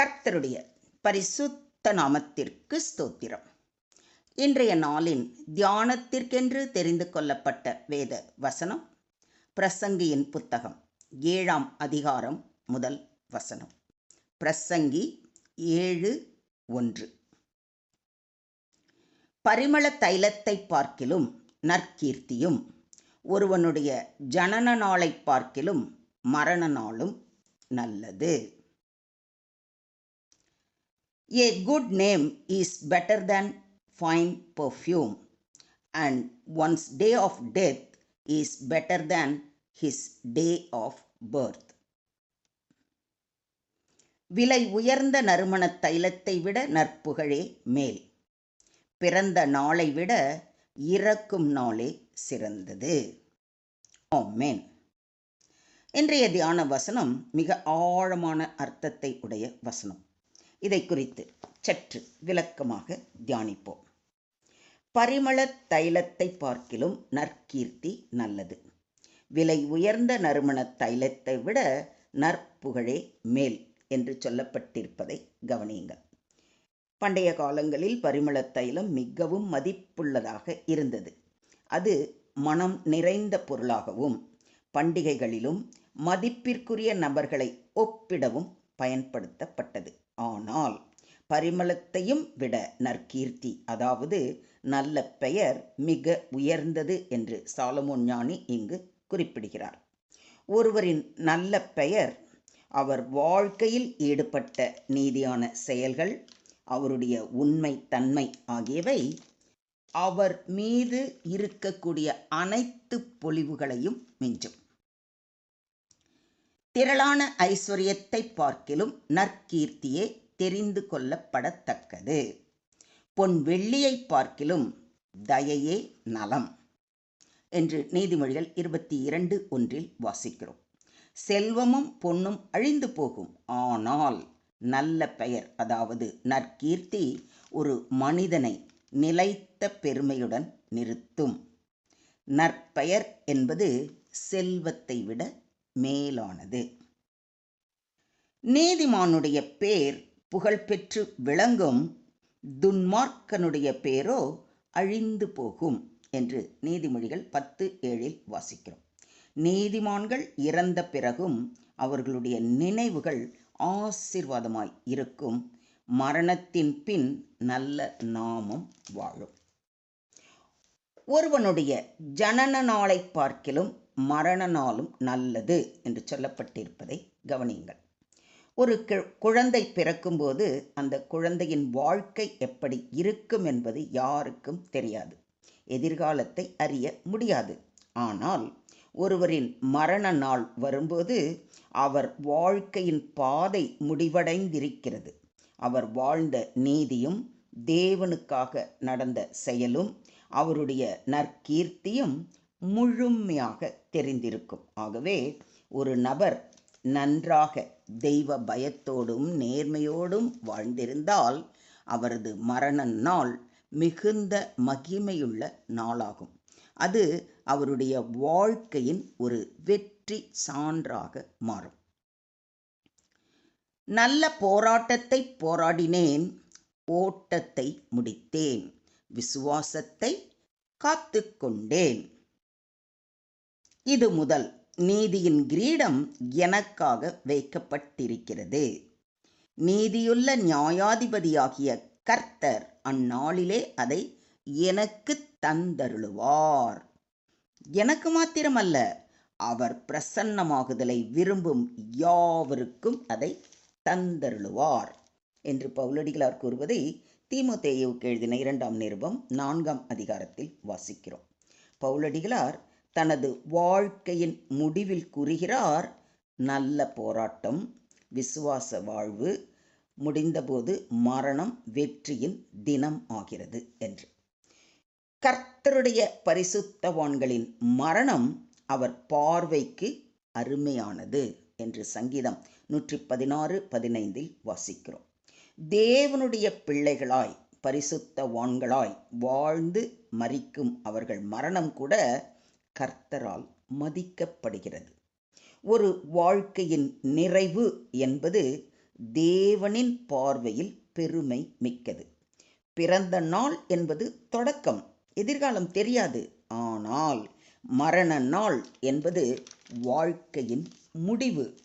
கர்த்தருடைய பரிசுத்த நாமத்திற்கு ஸ்தோத்திரம். இன்றைய நாளின் தியானத்திற்கென்று தெரிந்து கொள்ளப்பட்ட வேத வசனம் பிரசங்கியின் புத்தகம் ஏழாம் அதிகாரம் முதல் வசனம். பிரசங்கி ஏழு ஒன்று. பரிமள தைலத்தை பார்க்கிலும் நற்கீர்த்தியும் ஒருவனுடைய ஜனன நாளை பார்க்கிலும் மரண நாளும் நல்லது. A good name is better than fine perfume, and one's day of death is better than his day of birth. விலை உயர்ந்த நறுமண தைலத்தை விட நற்புகழே மேல். பிறந்த நாளை விட இறக்கும் நாளே சிறந்தது. ஆமென். இன்றைய தியான வசனம் மிக ஆழமான அர்த்தத்தை உடைய வசனம். இதை குறித்து சற்று விளக்கமாக தியானிப்போம். பரிமள தைலத்தை பார்க்கிலும் நற்கீர்த்தி நல்லது. விலை உயர்ந்த நறுமண தைலத்தை விட நற்புகழே மேல் என்று சொல்லப்பட்டிருப்பதை கவனியுங்கள். பண்டைய காலங்களில் பரிமள தைலம் மிகவும் மதிப்புள்ளதாக இருந்தது. அது மனம் நிறைந்த பொருளாகவும் பண்டிகைகளிலும் மதிப்பிற்குரிய நபர்களை ஒப்பிடவும் பயன்படுத்தப்பட்டது. ஆனால் பரிமளத்தையும் விட நற்கீர்த்தி அதாவது நல்ல பெயர் மிக உயர்ந்தது என்று சாலமோன் ஞானி இங்கு குறிப்பிடுகிறார். ஒருவரின் நல்ல பெயர் அவர் வாழ்க்கையில் ஈடுபட்ட நீதியான செயல்கள் அவருடைய உண்மை தன்மை ஆகியவை அவர் மீது இருக்கக்கூடிய அனைத்து பொலிவுகளையும் மிஞ்சும். திரளான ஐஸ்வர்யத்தை பார்க்கிலும் நற்கீர்த்தியே தெரிந்து கொள்ளப்படத்தக்கது. பொன் வெள்ளியை பார்க்கிலும் தயையே நலம் என்று நீதிமொழிகள் இருபத்தி இரண்டு ஒன்றில் வாசிக்கிறோம். செல்வமும் பொன்னும் அழிந்து போகும். ஆனால் நல்ல பெயர் அதாவது நற்கீர்த்தி ஒரு மனிதனை நிலைத்த பெருமையுடன் நிறுத்தும். நற்பெயர் என்பது செல்வத்தை விட மேலானது. நீதிமானுடைய பேர் புகழ்பெற்று விளங்கும் துன்மார்க்கனுடைய பேரோ அழிந்து போகும் என்று நீதிமொழிகள் பத்து ஏழில் வாசிக்கிறோம். நீதிமான்கள் இறந்த பிறகும் அவர்களுடைய நினைவுகள் ஆசிர்வாதமாய் இருக்கும். மரணத்தின் பின் நல்ல நாமம் வாழும். ஒருவனுடைய ஜனன நாளை பார்க்கிலும் மரண நாளும் நல்லது என்று சொல்லப்பட்டிருப்பதை கவனியுங்கள். ஒரு குழந்தை பிறக்கும்போது அந்த குழந்தையின் வாழ்க்கை எப்படி இருக்கும் என்பது யாருக்கும் தெரியாது. எதிர்காலத்தை அறிய முடியாது. ஆனால் ஒருவரின் மரண நாள் வரும்போது அவர் வாழ்க்கையின் பாதை முடிவடைந்திருக்கிறது. அவர் வாழ்ந்த நீதியும் தேவனுக்காக நடந்த செயலும் அவருடைய நற்கீர்த்தியும் முழுமையாக தெரிந்திருக்கும். ஆகவே ஒரு நபர் நன்றாக தெய்வ பயத்தோடும் நேர்மையோடும் வாழ்ந்திருந்தால் அவரது மரண நாள் மிகுந்த மகிமையுள்ள நாளாகும். அது அவருடைய வாழ்க்கையின் ஒரு வெற்றி சான்றாக மாறும். நல்ல போராட்டத்தை போராடினேன் ஓட்டத்தை முடித்தேன் விசுவாசத்தை காத்து கொண்டேன் இது முதல். நீதியின் கிரீடம் எனக்காக வைக்கப்பட்டிருக்கிறது. நீதியுள்ள நியாயாதிபதியாகிய கர்த்தர் அந்நாளிலே அதை எனக்கு தந்தருளுவார். எனக்கு மாத்திரமல்ல அவர் பிரசன்னமாகுதலை விரும்பும் யாவருக்கும் அதை தந்தருளுவார். என்று பவுலடிகளார் கூறுவதை தீமோத்தேயுவுக்கு எழுதின இரண்டாம் நிருபம் நான்காம் அதிகாரத்தில் வாசிக்கிறோம். பவுலடிகளார் தனது வாழ்க்கையின் முடிவில் கூறுகிறார் நல்ல போராட்டம் விசுவாச வாழ்வு முடிந்தபோது மரணம் வெற்றியின் தினம் ஆகிறது என்று. கர்த்தருடைய பரிசுத்தவான்களின் மரணம் அவர் பார்வைக்கு அருமையானது என்று சங்கீதம் நூற்றி பதினாறு பதினைந்தில் வாசிக்கிறோம். தேவனுடைய பிள்ளைகளாய் பரிசுத்தவான்களாய் வாழ்ந்து மறிக்கும் அவர்கள் மரணம் கூட கர்த்தரால் மதிக்கப்படுகிறது. ஒரு வாழ்க்கையின் நிறைவு என்பது தேவனின் பார்வையில் பெருமை மிக்கது. பிறந்த நாள் என்பது தொடக்கம் எதிர்காலம் தெரியாது. ஆனால் மரண நாள் என்பது வாழ்க்கையின் முடிவு.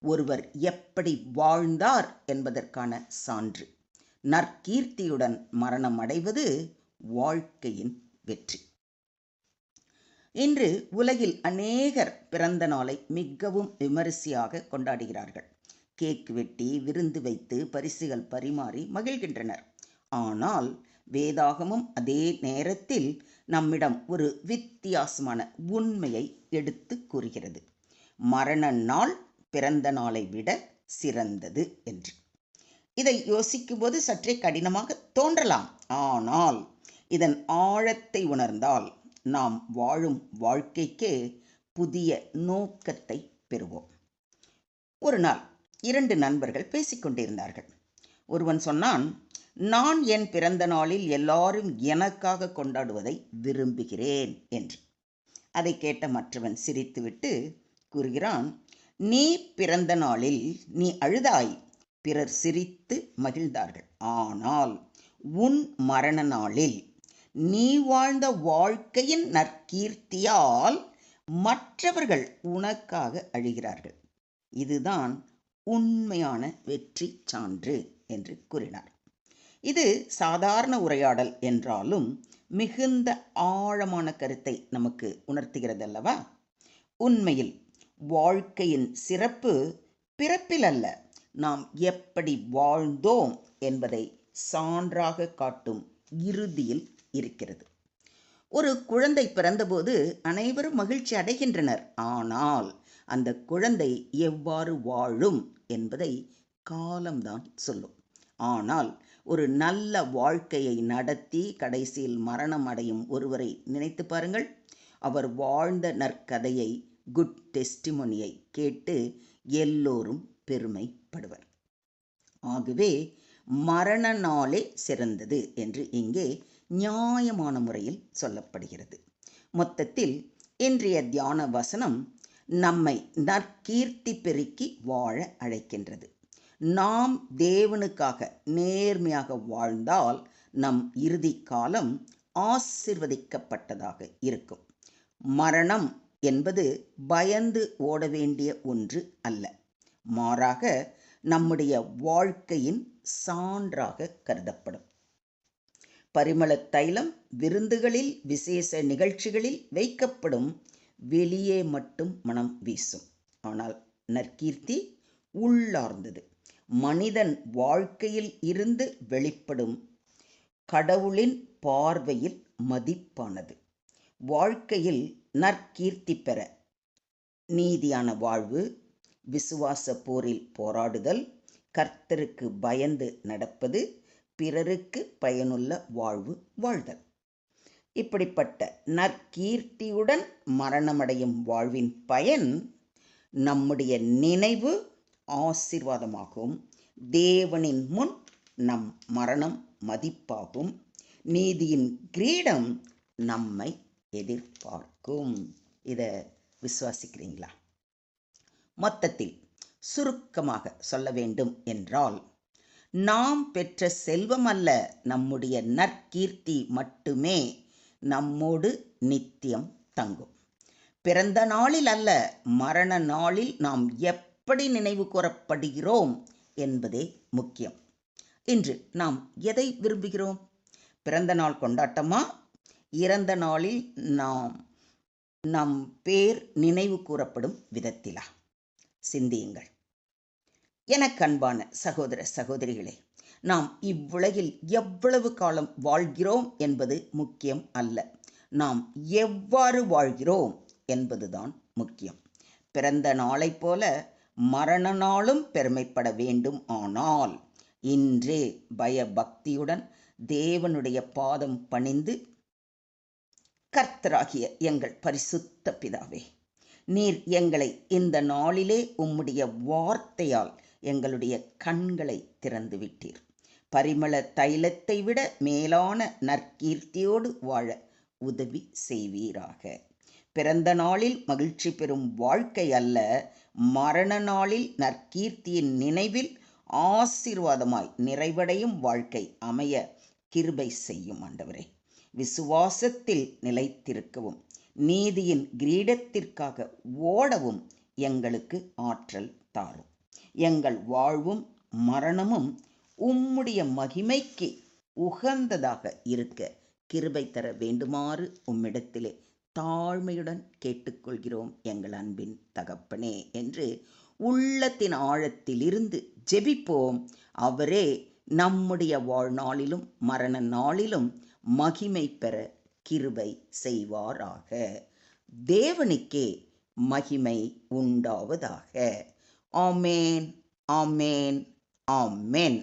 ஒருவர் எப்படி வாழ்ந்தார் என்பதற்கான சான்று. நற்கீர்த்தியுடன் மரணம் அடைவது வாழ்க்கையின் வெற்றி. இன்று உலகில் அநேகர் பிறந்த நாளை மிகவும் விமரிசையாக கொண்டாடுகிறார்கள். கேக் வெட்டி விருந்து வைத்து பரிசுகள் பரிமாறி மகிழ்கின்றனர். ஆனால் வேதாகமும் அதே நேரத்தில் நம்மிடம் ஒரு வித்தியாசமான உண்மையை எடுத்து கூறுகிறது. மரண நாள் பிறந்த நாளை விட சிறந்தது என்று. இதை யோசிக்கும்போது சற்றே கடினமாக தோன்றலாம். ஆனால் இதன் ஆழத்தை உணர்ந்தால் நாம் வாழும் வாழ்க்கைக்கே புதிய நோக்கத்தை பெறுவோம். ஒரு நாள் இரண்டு நண்பர்கள் பேசிக்கொண்டிருந்தார்கள் ஒருவன் சொன்னான் நான் என் பிறந்த நாளில் எல்லாரும் எனக்காக கொண்டாடுவதை விரும்புகிறேன் என்று. அதை கேட்ட மற்றவன் சிரித்துவிட்டு கூறுகிறான் நீ பிறந்த நாளில் நீ அழுதாய். பிறர் சிரித்து மகிழ்ந்தார்கள் ஆனால் உன் மரண நாளில் நீ வாழ்ந்த வாழ்க்கையின் நற்கீர்த்தியால் மற்றவர்கள் உனக்காக அழுகிறார்கள். இதுதான் உண்மையான வெற்றி சான்று என்று கூறினார். இது சாதாரண உரையாடல் என்றாலும் மிகுந்த ஆழமான கருத்தை நமக்கு உணர்த்துகிறது அல்லவா உண்மையில் வாழ்க்கையின் சிறப்பு பிறப்பில் அல்ல நாம் எப்படி வாழ்ந்தோம் என்பதை சான்றாக காட்டும் இறுதியில் இருக்கிறது. ஒரு குழந்தை பிறந்தபோது அனைவரும் மகிழ்ச்சி அடைகின்றனர். ஆனால் அந்த குழந்தை எவ்வாறு வாழும் என்பதை காலம்தான் சொல்லும். ஆனால் ஒரு நல்ல வாழ்க்கையை நடத்தி கடைசியில் மரணம் அடையும் ஒருவரை நினைத்து பாருங்கள். அவர் வாழ்ந்த நற்கதையை குட் டெஸ்டிமோனியை கேட்டு எல்லோரும் பெருமைப்படுவர். ஆகவே மரண நாளே சிறந்தது என்று இங்கே நியாயமான முறையில் சொல்லப்படுகிறது. மொத்தத்தில் இன்றைய தியான வசனம் நம்மை நற்கீர்த்தி பெருக்கி வாழ அழைக்கின்றது. நாம் தேவனுக்காக நேர்மையாக வாழ்ந்தால் நம் இறுதி காலம் ஆசிர்வதிக்கப்பட்டதாக இருக்கும். மரணம் என்பது பயந்து ஓட வேண்டிய ஒன்று அல்ல. மாறாக நம்முடைய வாழ்க்கையின் சான்றாக கருதப்படும். பரிமள தைலம் விருந்துகளில் விசேஷ நிகழ்ச்சிகளில் வைக்கப்படும் வெளியே மட்டும் மனம் வீசும். ஆனால் நற்கீர்த்தி உள்ளார்ந்தது. மனிதன் வாழ்க்கையில் இருந்து வெளிப்படும் கடவுளின் பார்வையில் மதிப்பானது. வாழ்க்கையில் நற்கீர்த்தி பெற நீதியான வாழ்வு விசுவாச போரில் போராடுதல் கர்த்தருக்கு பயந்து நடப்பது பிறருக்கு பயனுள்ள வாழ்வு வாழ்தல். இப்படிப்பட்ட நற்கீர்த்தியுடன் மரணமடையும் வாழ்வின் பயன் நம்முடைய நினைவு ஆசிர்வாதமாகும். தேவனின் முன் நம் மரணம் மதிப்பாகும். நீதியின் கிரீடம் நம்மை எதிர்பார்க்கும். இதை விசுவாசிக்கிறீங்களா? மொத்தத்தில் சுருக்கமாக சொல்ல வேண்டும் என்றால் நாம் பெற்ற செல்வம் அல்ல நம்முடைய நற்கீர்த்தி மட்டுமே நம்மோடு நித்தியம் தங்கும். பிறந்த நாளில் அல்ல மரண நாளில் நாம் எப்படி நினைவு கூறப்படுகிறோம் என்பதே முக்கியம். இன்று நாம் எதை விரும்புகிறோம்? பிறந்த நாள் கொண்டாட்டமா? இறந்த நாளில் நாம் நம் பேர் நினைவு கூறப்படும் விதத்திலா? சிந்தியுங்கள். எனக்கு அன்பான சகோதர சகோதரிகளே நாம் இவ்வுலகில் எவ்வளவு காலம் வாழ்கிறோம் என்பது முக்கியம் அல்ல. நாம் எவ்வாறு வாழ்கிறோம் என்பதுதான் முக்கியம். பிறந்த நாளைப் போல மரண நாளும் பெருமைப்பட வேண்டும் ஆனால் இன்றே பயபக்தியுடன் தேவனுடைய பாதம் பணிந்து கர்த்தராகிய எங்கள் பரிசுத்த பிதாவே நீர் எங்களை இந்த நாளிலே உம்முடைய வார்த்தையால் எங்களுடைய கண்களை திறந்து விட்டீர் பரிமள தைலத்தை விட மேலான நற்கீர்த்தியோடு வாழ உதவி செய்வீராக. பிறந்த நாளில் மகிழ்ச்சி பெறும் வாழ்க்கை அல்ல மரண நாளில் நற்கீர்த்தியின் நினைவில் ஆசீர்வாதமாய் நிறைவடையும் வாழ்க்கை அமைய கிருபை செய்யும் ஆண்டவரே. விசுவாசத்தில் நிலைத்திருக்கவும் நீதியின் கிரீடத்திற்காக ஓடவும் எங்களுக்கு ஆற்றல் தாரும். எங்கள் வாழ்வும் மரணமும் உம்முடைய மகிமைக்கு உகந்ததாக இருக்க கிருபை தர வேண்டுமாறு உம்மிடத்திலே தாழ்மையுடன் கேட்டுக்கொள்கிறோம் எங்கள் அன்பின் தகப்பனே என்று உள்ளத்தின் ஆழத்திலிருந்து ஜெபிப்போம். அவரே நம்முடைய வாழ்நாளிலும் மரண நாளிலும் மகிமை பெற கிருபை செய்வாராக. தேவனுக்கே மகிமை உண்டாவதாக. ஆமேன் ஆமேன் ஆமேன்